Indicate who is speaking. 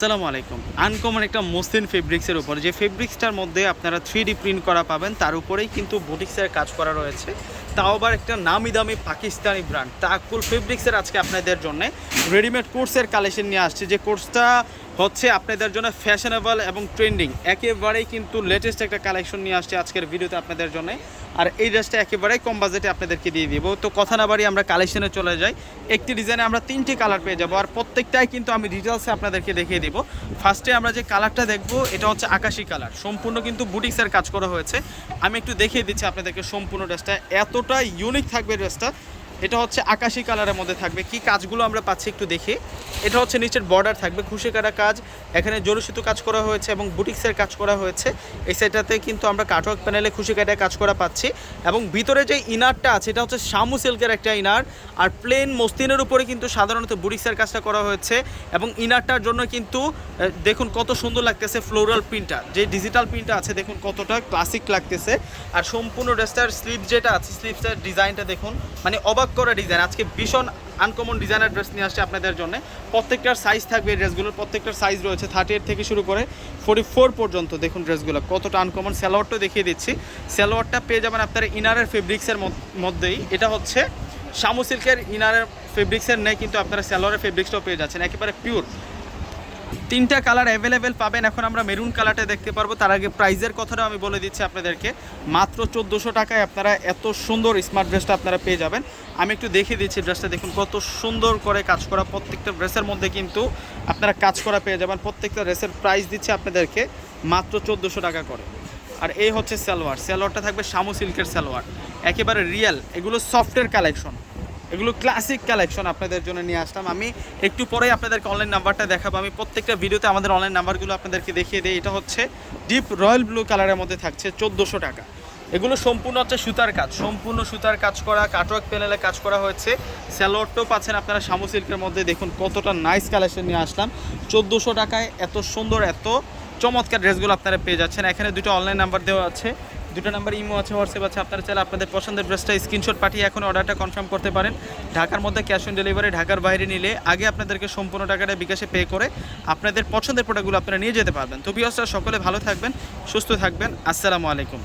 Speaker 1: আসসালামু আলাইকুম। আনকমন একটা মসলিন ফেব্রিক্সের উপর, যে ফেব্রিক্সটার মধ্যে আপনারা থ্রি প্রিন্ট করা পাবেন, তার উপরেই কিন্তু বুটিক্সের কাজ করা রয়েছে। তাও আবার একটা নামি দামি পাকিস্তানি ব্র্যান্ড তাকুল ফেব্রিক্সের আজকে আপনাদের জন্য রেডিমেড কোর্সের কালেকশন নিয়ে আসছে। যে কোর্সটা হচ্ছে আপনাদের জন্য ফ্যাশনেবল এবং ট্রেন্ডিং একেবারেই কিন্তু লেটেস্ট একটা কালেকশন নিয়ে আসছে আজকের ভিডিওতে আপনাদের জন্য। আর এই ড্রেসটা একেবারেই কম বাজেটে আপনাদেরকে দিয়ে দিব। তো কথা না বাড়ি আমরা কালেকশনে চলে যাই। একটি ডিজাইনে আমরা তিনটি কালার পেয়ে যাব। আর প্রত্যেকটাই কিন্তু আমি ডিটেলসে আপনাদেরকে দেখিয়ে দিব। ফার্স্টে আমরা যে কালারটা দেখব, এটা হচ্ছে আকাশি কালার সম্পূর্ণ কিন্তু বুটিক্সের কাজ করা হয়েছে। আমি একটু দেখিয়ে দিচ্ছি আপনাদেরকে সম্পূর্ণ ড্রেসটা এতটা ইউনিক থাকবে ড্রেসটা এটা হচ্ছে আকাশি কালারের মধ্যে থাকবে। কি কাজগুলো আমরা পাচ্ছি একটু দেখি। এটা হচ্ছে নিচের বর্ডার থাকবে খুশি কাটা কাজ। এখানে জরুসিত কাজ করা হয়েছে এবং বুটিক্সের কাজ করা হয়েছে। এই সাইডটাতে কিন্তু আমরা কাটওয়ার্ক প্যানেলে খুশি কাটায় কাজ করা পাচ্ছি। এবং ভিতরে যে ইনারটা আছে, এটা হচ্ছে শামু সিল্কের একটা ইনার আর প্লেন মস্তিনের উপরে কিন্তু সাধারণত বুটিক্সের কাজটা করা হয়েছে। এবং ইনারটার জন্য কিন্তু দেখুন কত সুন্দর লাগতেছে ফ্লোরাল প্রিন্টটা যে ডিজিটাল প্রিন্টটা আছে, দেখুন কতটা ক্লাসিক লাগতেছে। আর সম্পূর্ণ ড্রেসটার স্লিপ যেটা আছে স্লিভসটার ডিজাইনটা দেখুন। মানে অবাক করা ডিজাইন আজকে ভীষণ আনকমন ডিজাইনার ড্রেস নিয়ে আসছে আপনাদের জন্য। প্রত্যেকটার সাইজ থাকবে এই ড্রেসগুলোর প্রত্যেকটার সাইজ রয়েছে থার্টি এইট থেকে শুরু করে ফোর্টি ফোর পর্যন্ত। দেখুন ড্রেসগুলো কতটা আনকমন স্যালোয়ারটা দেখিয়ে দিচ্ছি। স্যালোয়ারটা পেয়ে যাবেন আপনার ইনারের ফেব্রিক্সের মধ্যেই। এটা হচ্ছে শামু সিল্কের ইনারের ফেব্রিক্সের নেই কিন্তু আপনারা স্যালোয়ারের ফেব্রিক্সটাও পেয়ে যাচ্ছেন। একেবারে পিওর তিনটা কালার অ্যাভেলেবেল পাবেন। এখন আমরা মেরুন কালারটা দেখতে পারব। তার আগে প্রাইজের কথাটাও আমি বলে দিচ্ছি আপনাদেরকে। মাত্র চোদ্দোশো টাকায় আপনারা এত সুন্দর স্মার্ট ড্রেসটা আপনারা পেয়ে যাবেন। আমি একটু দেখিয়ে দিচ্ছি ড্রেসটা দেখুন, কত সুন্দর করে কাজ করা প্রত্যেকটা ড্রেসের মধ্যে কিন্তু আপনারা কাজ করা পেয়ে যাবেন। প্রত্যেকটা ড্রেসের প্রাইস দিচ্ছে আপনাদেরকে মাত্র চোদ্দোশো টাকা করে। আর এই হচ্ছে সালোয়ার। সালোয়ারটা থাকবে শামু সিল্কের সালোয়ার। একেবারে রিয়েল এগুলো সফটের কালেকশন এগুলো ক্লাসিক কালেকশন আপনাদের জন্য নিয়ে আসলাম। আমি একটু পরেই আপনাদেরকে অনলাইন নাম্বারটা দেখাবো। আমি প্রত্যেকটা ভিডিওতে আমাদের অনলাইন নাম্বারগুলো আপনাদেরকে দেখিয়ে দিই। এটা হচ্ছে ডিপ রয়্যাল ব্লু কালারের মধ্যে থাকছে চোদ্দোশো টাকা। এগুলো সম্পূর্ণ হচ্ছে সুতার কাজ। সম্পূর্ণ সুতার কাজ করা কাটওয়ার্ক প্যানেলে কাজ করা হয়েছে। স্যালোয়ারটাও পাচ্ছেন আপনারা শামু সিল্কের মধ্যে। দেখুন কতটা নাইস কালেকশন নিয়ে আসলাম। চোদ্দোশো টাকায় এত সুন্দর, এত চমৎকার ড্রেসগুলো আপনারা পেয়ে যাচ্ছেন। এখানে দুটো অনলাইন নাম্বার দেওয়া আছে। দুটো নাম্বার ইমো আছে, হোয়াটসঅ্যাপ আছে, আপনারা চাইলে আপনাদের পছন্দের ড্রেসটা স্ক্রিনশট পাঠিয়ে এখন অর্ডারটা কনফার্ম করতে পারেন। ঢাকার মধ্যে ক্যাশ অন ডেলিভারি ঢাকার বাইরে নিলে আগে আপনাদেরকে সম্পূর্ণ টাকাটা বিকাশে পে করে আপনাদের পছন্দের প্রোডাক্টগুলো আপনারা নিয়ে যেতে পারবেন। তো বিয়সরা সকলে ভালো থাকবেন, সুস্থ থাকবেন। আসসালামু আলাইকুম।